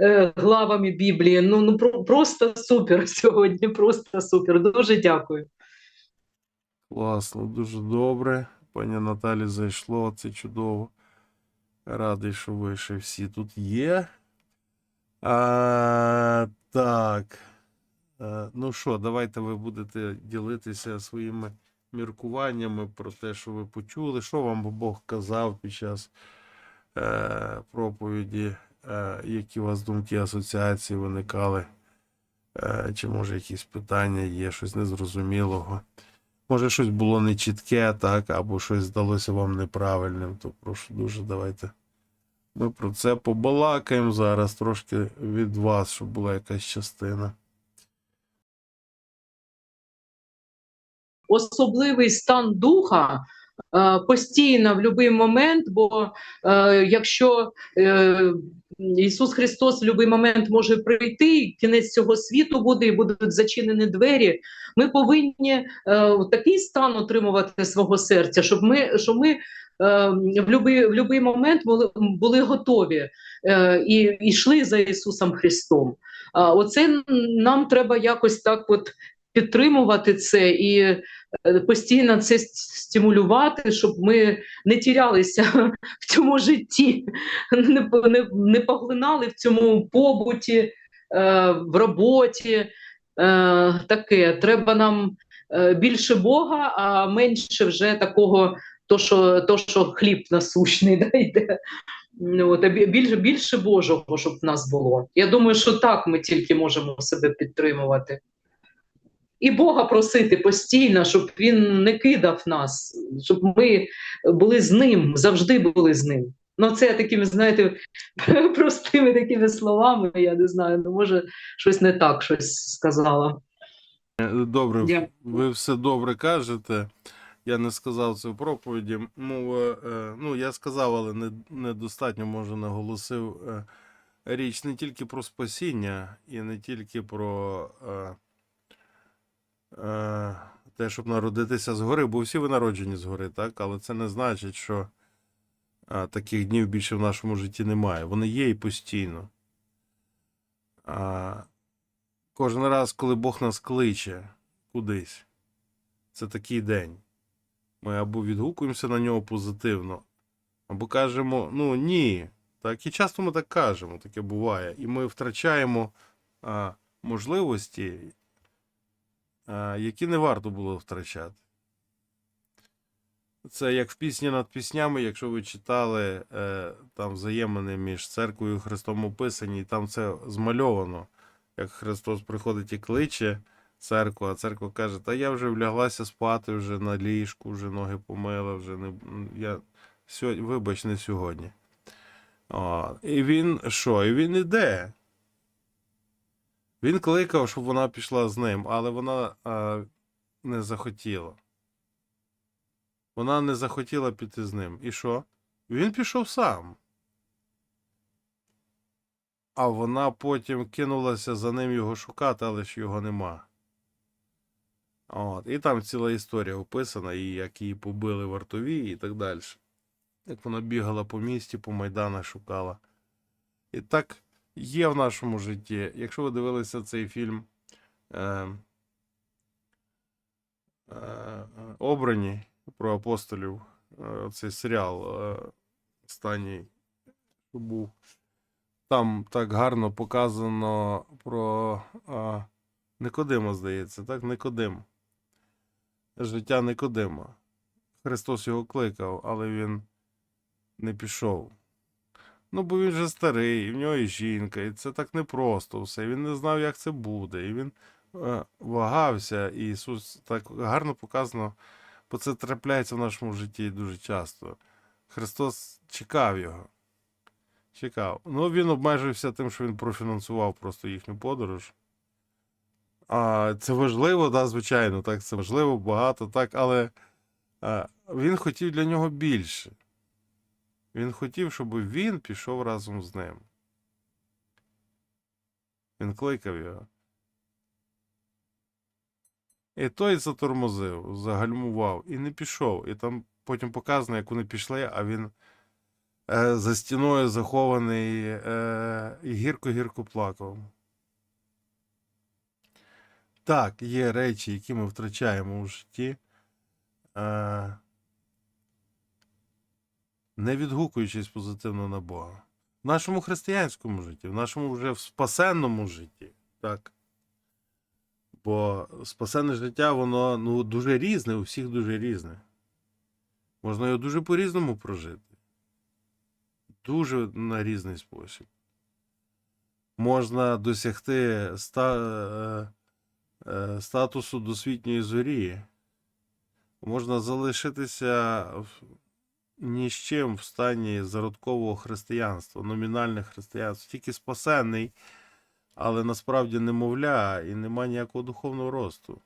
е, главами Біблії. Ну, ну просто супер сьогодні, просто супер. Дуже дякую. Класно, дуже добре. Пані Наталі зайшло, це чудово. Радий, що ви ще всі тут є. А, так. Е, ну що, давайте ви будете ділитися своїми міркуваннями про те, що ви почули, що вам Бог казав під час е, проповіді, які у вас думки, асоціації виникали, е, чи може якісь питання є, щось незрозумілого. Може, щось було нечітке, так, або щось здалося вам неправильним, то прошу дуже давайте. Ми про це побалакаємо зараз трошки від вас, щоб була якась частина. особливий стан духа е, постійно в будь-який момент, бо е, якщо е, Ісус Христос в будь-який момент може прийти, кінець цього світу буде і будуть зачинені двері. Ми повинні е, такий стан отримувати свого серця, щоб ми, щоб ми е, в будь-який в будь-який момент були, були готові е, і йшли за Ісусом Христом. А оце нам треба якось так от підтримувати це і е, постійно це стимулювати, щоб ми не тірялися в цьому житті, не, не, не поглинали в цьому побуті, е, в роботі. Е, таке. Треба нам більше Бога, а менше вже такого, то, що, то, що хліб насущний да, йде. От, більше, більше Божого, щоб в нас було. Я думаю, що так ми тільки можемо себе підтримувати. І Бога просити постійно, щоб він не кидав нас, щоб ми були з ним, завжди були з ним. Ну, це такими, знаєте, простими такими словами, я не знаю, ну може щось не так щось сказала. Е, Добре, Дякую. ви все добре кажете. Я не сказав це в проповіді. Мова, е, ну, я сказав, але недостатньо, може, наголосив. е, Річ не тільки про спасіння і не тільки про те, щоб народитися згори, бо всі ви народжені згори, так? Але це не значить, що е, таких днів більше в нашому житті немає. Вони є і постійно. А, кожен раз, коли Бог нас кличе кудись, це такий день. Ми або відгукуємося на нього позитивно, або кажемо, ну ні. Так, і часто ми так кажемо, таке буває. І ми втрачаємо а, можливості, які не варто було втрачати. Це як в пісні над піснями, якщо ви читали е, там взаємини між церквою і Христом описані, і там це змальовано, як Христос приходить і кличе церкву, а церква каже: Та я вже вляглася спати, вже на ліжку, вже ноги помила, вже не я сьогодні, вибач, не сьогодні. О, і він що? І він іде. Він кликав, щоб вона пішла з ним, але вона а, не захотіла. Вона не захотіла піти з ним. І що? Він пішов сам. А вона потім кинулася за ним його шукати, але ж його нема. От. І там ціла історія описана, і як її побили вартові, і так далі. Як вона бігала по місті, по майданах шукала. І так є в нашому житті. Якщо ви дивилися цей фільм е, е, Обрані про апостолів, е, цей серіал е, останній, був. Там так гарно показано про е, Никодима, здається, так? Никодим. Життя Никодима. Христос його кликав, але він не пішов. Ну, бо він вже старий, і в нього і жінка, і це так непросто все. Він не знав, як це буде. І він е, вагався, і Ісус так гарно показано, бо це трапляється в нашому житті дуже часто. Христос чекав його. Чекав. Ну, він обмежився тим, що він профінансував просто їхню подорож. А, це важливо, да, звичайно, так, це важливо, багато, так, але а, він хотів для нього більше. Він хотів, щоб він пішов разом з ним. Він кликав його. І той затормозив, загальмував і не пішов. І там потім показано, як вони пішли, а він е, за стіною захований е, і гірко-гірко плакав. Так, є речі, які ми втрачаємо у житті, е, не відгукуючись позитивно на Бога. В нашому християнському житті, в нашому вже в спасенному житті. Так. Бо спасенне життя, воно ну, дуже різне, у всіх дуже різне. Можна його дуже по-різному прожити. Дуже на різний спосіб. Можна досягти ста, е, е, статусу досвітньої зорі. Можна залишитися ні з чим в стані зародкового християнства, номінальне християнство, тільки спасенний, але насправді немовля і нема ніякого духовного росту.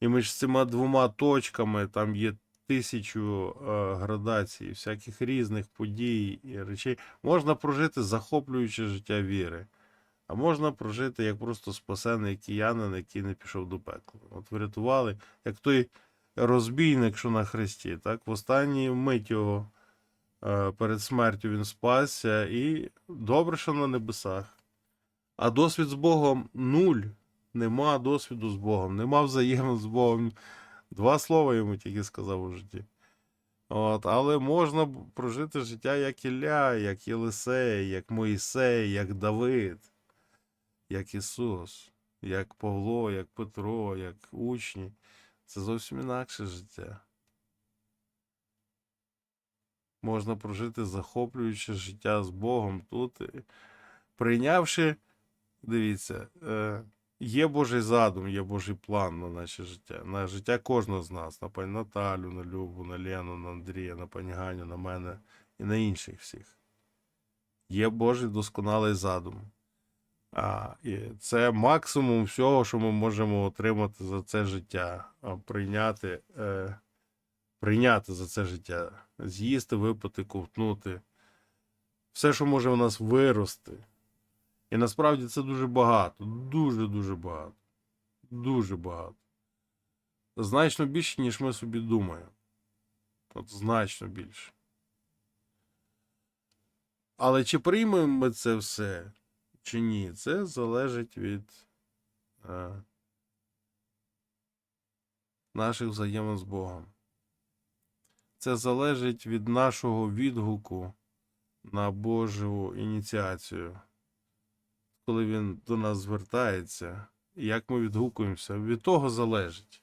І між цими двома точками там є тисячу е, градацій, всяких різних подій і речей. Можна прожити захоплююче життя віри, а можна прожити як просто спасений киянин, який не пішов до пекла. От врятували, як той розбійник, що на хресті, так, в останній мить його е, перед смертю він спасся, і добре, що на небесах. А досвід з Богом нуль. Нема досвіду з Богом, нема взаємин з Богом. Два слова йому тільки сказав у житті. От, але можна прожити життя як Ілля, як Єлисей, як Моїсей, як Давид, як Ісус, як Павло, як Петро, як учні. Це зовсім інакше життя. Можна прожити захоплююче життя з Богом тут, прийнявши, дивіться, е, є Божий задум, є Божий план на наше життя, на життя кожного з нас, на пані Наталю, на Любу, на Лену, на Андрія, на пані Ганю, на мене і на інших всіх. Є Божий досконалий задум. А, і це максимум всього, що ми можемо отримати за це життя, прийняти, е, прийняти за це життя, з'їсти, випити, ковтнути. Все, що може в нас вирости. І насправді це дуже багато, дуже-дуже багато. Дуже багато. Значно більше, ніж ми собі думаємо. От значно більше. Але чи приймемо ми це все, чи ні, це залежить від е, наших взаємин з Богом. Це залежить від нашого відгуку на Божу ініціацію. Коли він до нас звертається, і як ми відгукуємося, від того залежить.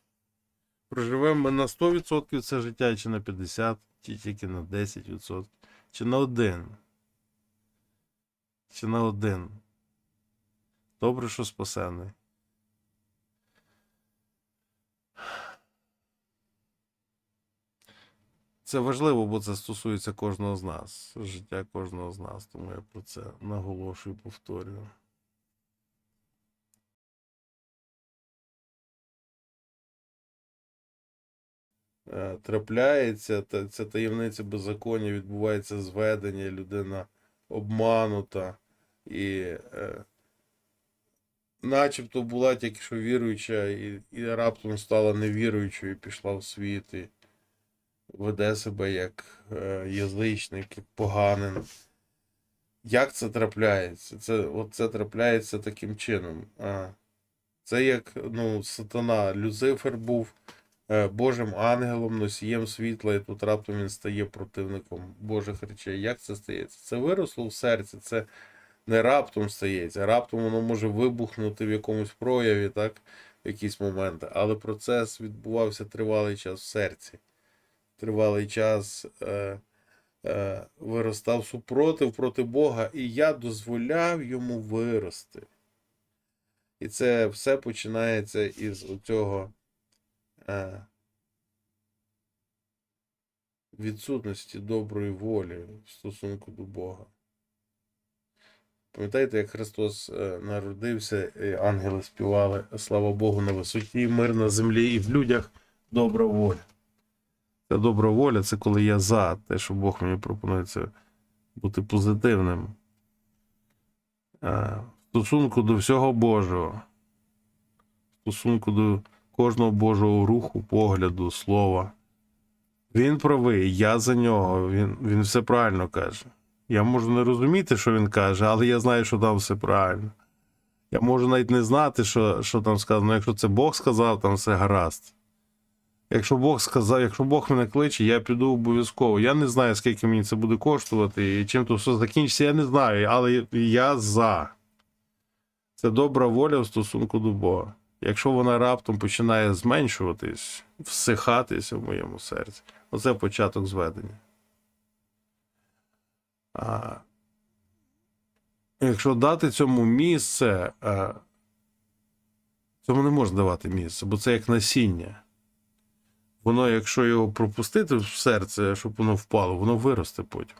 Проживемо ми на 100% це життя, чи на 50%, чи тільки на 10%, чи на 1%. Чи на один. Добре, що спасений. Це важливо, бо це стосується кожного з нас, життя кожного з нас, тому я про це наголошую і повторюю. Е, Трапляється, ця таємниця беззаконня, відбувається зведення, людина обманута і е, начебто була тільки що віруюча, і, і раптом стала невіруючою і пішла в світ, і веде себе як е, язичник, як поганин. Як це трапляється? Це, от це трапляється таким чином. Це як ну, сатана, Люцифер був е, Божим ангелом, носієм світла, і тут раптом він стає противником Божих речей. Як це стається? Це виросло в серці, це не раптом стається. Раптом воно може вибухнути в якомусь прояві, так, в якісь моменти. Але процес відбувався тривалий час в серці. Тривалий час е, е, виростав супротив проти Бога, і я дозволяв йому вирости. І це все починається із оцього е, відсутності доброї волі в стосунку до Бога. Пам'ятаєте, як Христос е, народився, і ангели співали Слава Богу на висоті, мир на землі і в людях добра воля. Ця добра воля це коли я за те, що Бог мені пропонує це бути позитивним. Е, В стосунку до всього Божого, в стосунку до кожного Божого руху, погляду, слова. Він правий, я за нього, він, він все правильно каже. Я можу не розуміти, що він каже, але я знаю, що там все правильно. Я можу навіть не знати, що, що там сказано. Якщо це Бог сказав, там все гаразд. Якщо Бог сказав, якщо Бог мене кличе, я піду обов'язково. Я не знаю, скільки мені це буде коштувати і чим то все закінчиться, я не знаю, але я за. Це добра воля в стосунку до Бога. Якщо вона раптом починає зменшуватись, всихатися в моєму серці, оце початок зведення. А якщо дати цьому місце, а, цьому не можна давати місце, бо це як насіння. Воно, якщо його пропустити в серце, щоб воно впало, воно виросте потім.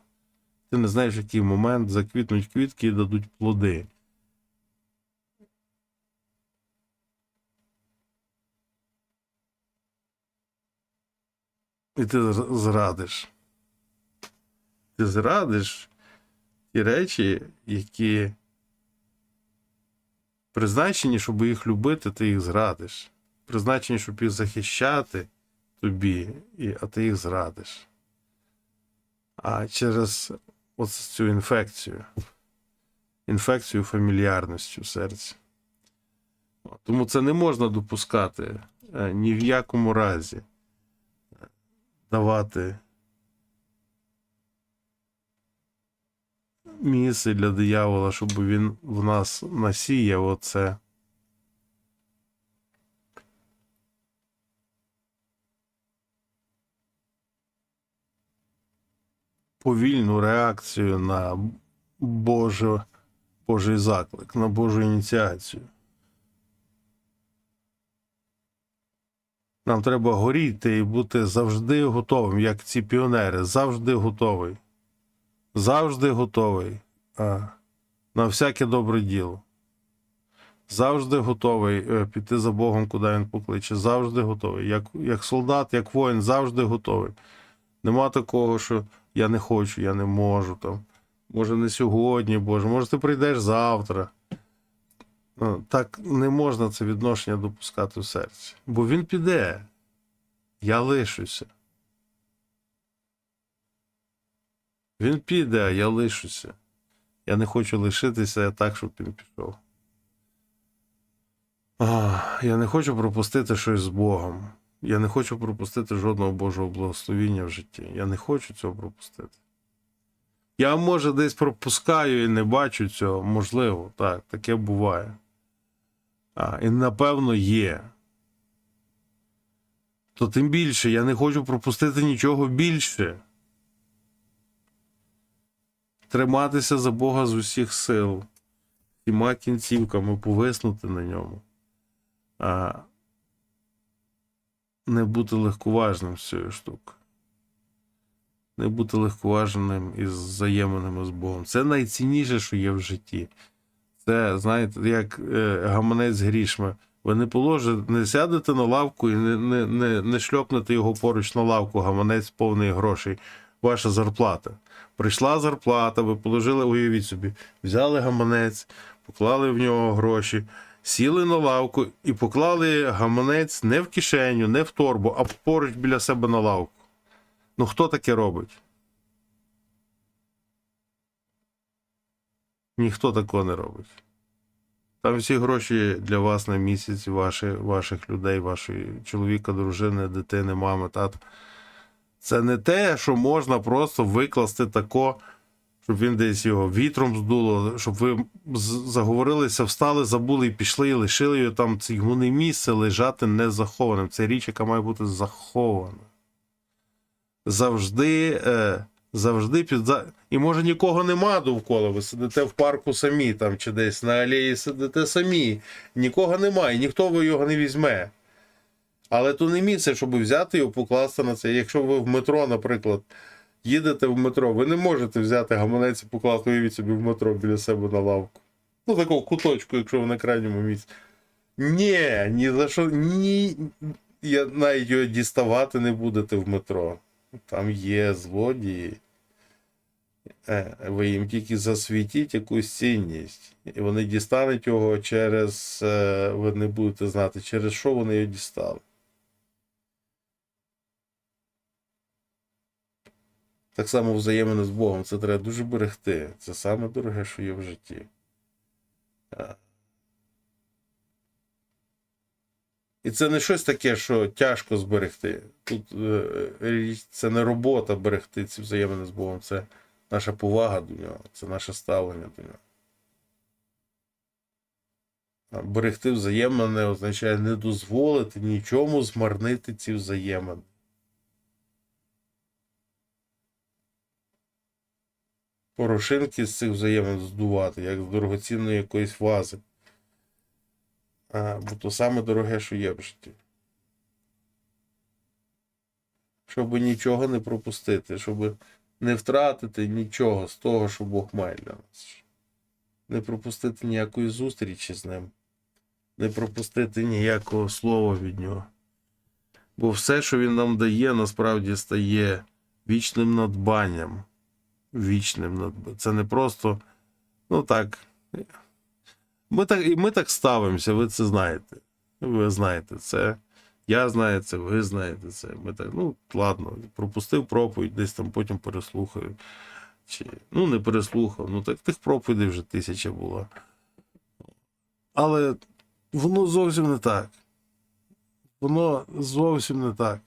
Ти не знаєш, в який момент заквітнуть квітки і дадуть плоди. І ти зрадиш. Ти зрадиш ті речі, які призначені, щоб їх любити, ти їх зрадиш. Призначені, щоб їх захищати тобі, а ти їх зрадиш. А через ось цю інфекцію, інфекцію фамільярності в серці. Тому це не можна допускати е, ні в якому разі давати місце для диявола, щоб він в нас насіяв оце. Повільну реакцію на Боже, Божий заклик, на Божу ініціацію. Нам треба горіти і бути завжди готовим, як ці піонери, завжди готовий. Завжди готовий на всяке добре діло. Завжди готовий е, піти за Богом, куди він покличе. Завжди готовий. Як, як солдат, як воїн, завжди готовий. Нема такого, що я не хочу, я не можу там. Може, не сьогодні, Боже, може, ти прийдеш завтра. Ну, Так не можна це відношення допускати в серці. Бо він піде. Я лишуся. Він піде, я лишуся. Я не хочу лишитися так, щоб він пішов. Ах, я не хочу пропустити щось з Богом. Я не хочу пропустити жодного Божого благословіння в житті. Я не хочу цього пропустити. Я, може, десь пропускаю і не бачу цього. Можливо, так, таке буває. А, і напевно є. То тим більше я не хочу пропустити нічого більше. Триматися за Бога з усіх сил, всіма кінцівками повиснути на ньому, а не бути легковажним з цією штукою. Не бути легковажним із взаєминами з Богом. Це найцінніше, що є в житті. Це, знаєте, як е, гаманець грішми. Ви не положите, не сядете на лавку і не, не, не, не шльопнете його поруч на лавку, гаманець повний грошей. Ваша зарплата. Прийшла зарплата, ви положили, уявіть собі, взяли гаманець, поклали в нього гроші, сіли на лавку і поклали гаманець не в кишеню, не в торбу, а поруч біля себе на лавку. Ну хто таке робить? Ніхто такого не робить. Там всі гроші для вас на місяць, ваші, ваших людей, вашої чоловіка, дружини, дитини, мами, тата. Це не те, що можна просто викласти тако, щоб він десь його вітром здуло, щоб ви заговорилися, встали, забули і пішли, і лишили його там це йому не місце лежати незахованим. Це річ, яка має бути захована. Завжди, е, завжди під. І може нікого нема довкола. Ви сидите в парку самі там чи десь на алеї сидите самі. Нікого немає, ніхто його не візьме. Але то не місце, щоб взяти його, покласти на це. Якщо ви в метро, наприклад, їдете в метро, ви не можете взяти гаманець і покласти уявіть собі в метро біля себе на лавку. Ну, такого куточку, якщо ви на крайньому місці. Ні, ні за що, ні. Я навіть його діставати не будете в метро. Там є злодії. Е, Ви їм тільки засвітіть якусь цінність. І вони дістануть його через. е, Ви не будете знати, через що вони його дістали. Так само взаємини з Богом. Це треба дуже берегти. Це саме дороге, що є в житті. І це не щось таке, що тяжко зберегти. Тут е, це не робота берегти ці взаємини з Богом, це наша повага до нього, це наше ставлення до нього. Берегти взаємини означає не дозволити нічому змарнити ці взаємини. Порошинки з цих взаємин здувати, як з дорогоцінної якоїсь вази. А, бо то саме дороге, що є в житті. Щоб нічого не пропустити, щоб не втратити нічого з того, що Бог має для нас. Не пропустити ніякої зустрічі з ним, не пропустити ніякого слова від нього. Бо все, що він нам дає, насправді стає вічним надбанням. Вічним. Це не просто, ну так. Ми так, і ми так ставимося, ви це знаєте. Ви знаєте це. Я знаю це, ви знаєте це. Ми так, ну, ладно, пропустив проповідь, десь там потім переслухаю. Чи, ну, не переслухав. Ну, так тих проповідей вже тисяча було. Але воно зовсім не так. Воно зовсім не так.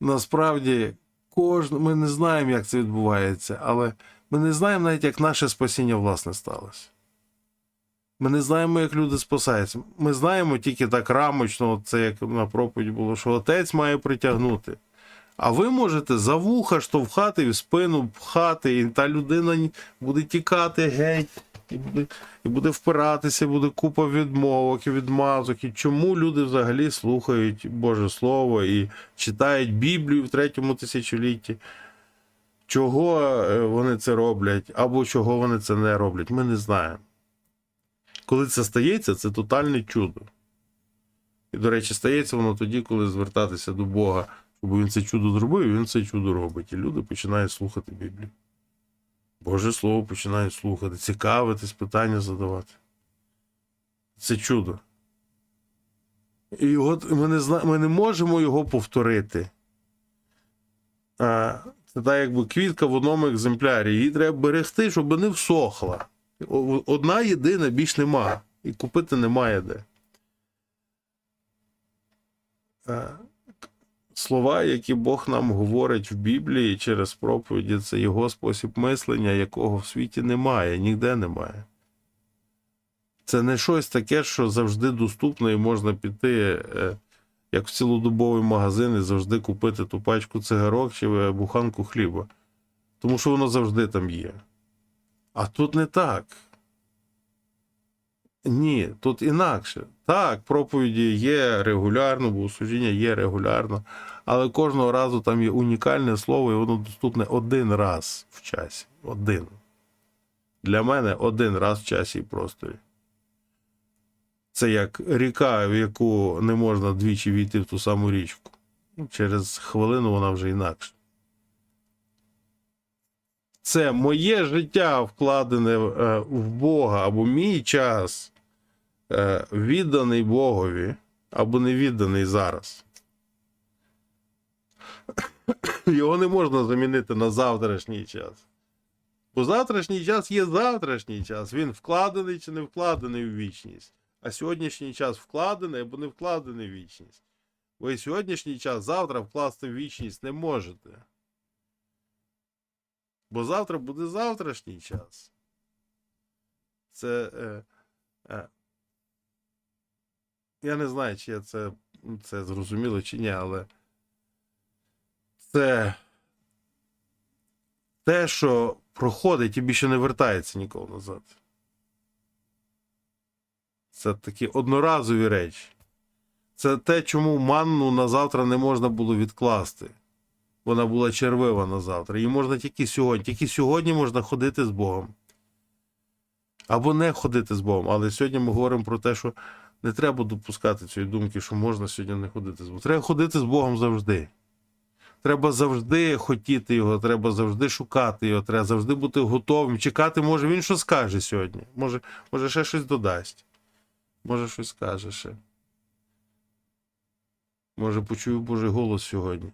Насправді, кожен, ми не знаємо, як це відбувається, але ми не знаємо навіть, як наше спасіння власне сталося. Ми не знаємо, як люди спасаються. Ми знаємо тільки так рамочно, це як на проповіді було, що отець має притягнути. А ви можете за вуха штовхати в спину пхати, і та людина буде тікати геть, і буде, і буде впиратися, буде купа відмовок і відмазок. І чому люди взагалі слухають Боже Слово і читають Біблію в третьому тисячолітті? Чого е, вони це роблять, або чого вони це не роблять, ми не знаємо. Коли це стається, це тотальне чудо. І, до речі, стається воно тоді, коли звертатися до Бога, щоб він це чудо зробив, і він це чудо робить. І люди починають слухати Біблію. Боже Слово починають слухати, цікавитись, питання задавати. Це чудо. І от ми не, зна... ми не можемо його повторити. А, це так, якби квітка в одному екземплярі. Її треба берегти, щоб не всохла. Одна єдина більш нема. І купити немає де. Е, Слова, які Бог нам говорить в Біблії через проповіді, це його спосіб мислення, якого в світі немає, ніде немає. Це не щось таке, що завжди доступно і можна піти, е, як в цілодобовий магазин, і завжди купити ту пачку цигарок чи е, буханку хліба. Тому що воно завжди там є. А тут не так. Ні, тут інакше. Так, проповіді є регулярно, богослужіння є регулярно, але кожного разу там є унікальне слово, і воно доступне один раз в часі. Один. Для мене один раз в часі і просторі. Це як ріка, в яку не можна двічі війти в ту саму річку. Ну, Через хвилину вона вже інакше. Це моє життя вкладене е, в Бога, або мій час відданий Богові, або не відданий зараз. Його не можна замінити на завтрашній час. Бо завтрашній час є завтрашній час. Він вкладений чи не вкладений в вічність. А сьогоднішній час вкладений або не вкладений в вічність. Ви сьогоднішній час завтра вкласти в вічність не можете. Бо завтра буде завтрашній час. Це. Е, е, я не знаю, чи я це, це зрозуміло, чи ні, але це те, що проходить і більше не вертається ніколи назад. Це такі одноразові речі. Це те, чому манну на завтра не можна було відкласти. Вона була червива на завтра. Її можна тільки сьогодні. Тільки сьогодні можна ходити з Богом. Або не ходити з Богом. Але сьогодні ми говоримо про те, що не треба допускати цієї думки, що можна сьогодні не ходити з Богом. Треба ходити з Богом завжди. Треба завжди хотіти його, треба завжди шукати його, треба завжди бути готовим. Чекати, може, він що скаже сьогодні. Може, може ще щось додасть. Може, щось скаже ще. Може, почую Божий голос сьогодні.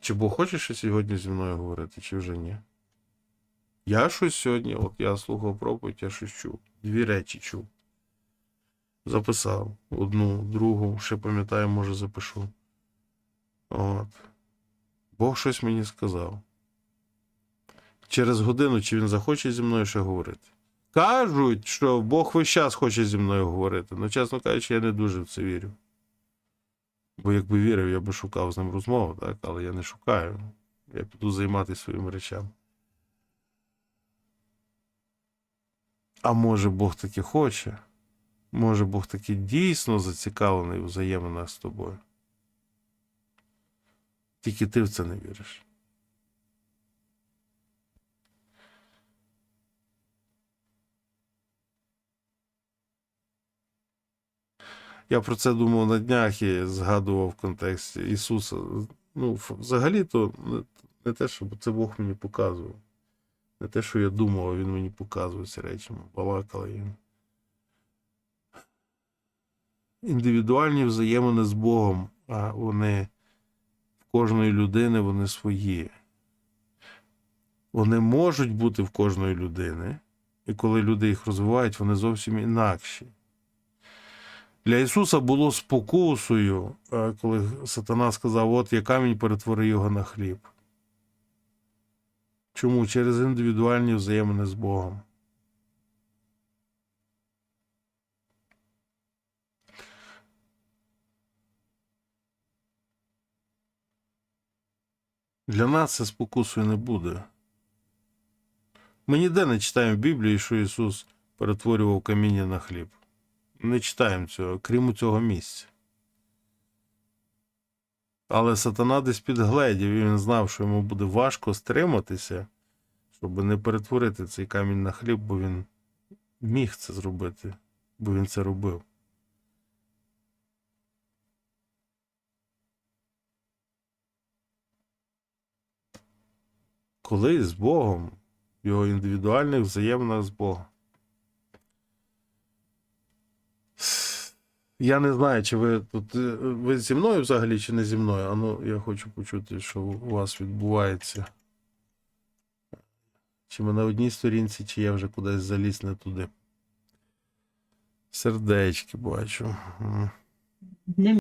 Чи Бог хоче щось сьогодні зі мною говорити, чи вже ні? Я щось сьогодні, от я слухав проповідь, я щось чув. Дві речі чув. Записав. Одну, другу, ще пам'ятаю, може запишу. От. Бог щось мені сказав. Через годину, чи він захоче зі мною ще говорити. Кажуть, що Бог весь час хоче зі мною говорити. Ну, чесно кажучи, я не дуже в це вірю. Бо якби вірив, я би шукав з ним розмову, так? але я не шукаю. Я піду займатися своїми речами. А може Бог таки хоче? Може Бог таки дійсно зацікавлений у взаєминах з тобою? Тільки ти в це не віриш. Я про це думав на днях і згадував в контексті Ісуса. Ну, взагалі-то не, те, що це Бог мені показував. Не те, що я думав, Він мені показує ці речі. Ми балакали. і- Індивідуальні взаємини з Богом, а вони в кожної людини вони свої. Вони можуть бути в кожної людини, і коли люди їх розвивають, вони зовсім інакші. Для Ісуса було спокусою, е, коли сатана сказав: От я камінь перетвори його на хліб. Чому? Через індивідуальні взаємини з Богом. Для нас це спокусою не буде. Ми ніде не читаємо в Біблії, що Ісус перетворював каміння на хліб. Не читаємо цього, крім цього місця. Але сатана десь підгледів, і він знав, що йому буде важко стриматися, щоб не перетворити цей камінь на хліб, бо він міг це зробити, бо він це робив. Коли з Богом, його індивідуальних взаєминах з Богом. Я не знаю, чи ви тут е, ви зі мною взагалі, чи не зі мною. А я хочу почути, що у вас відбувається. Чи ми на одній сторінці, чи я вже кудись заліз не туди. Сердечки бачу.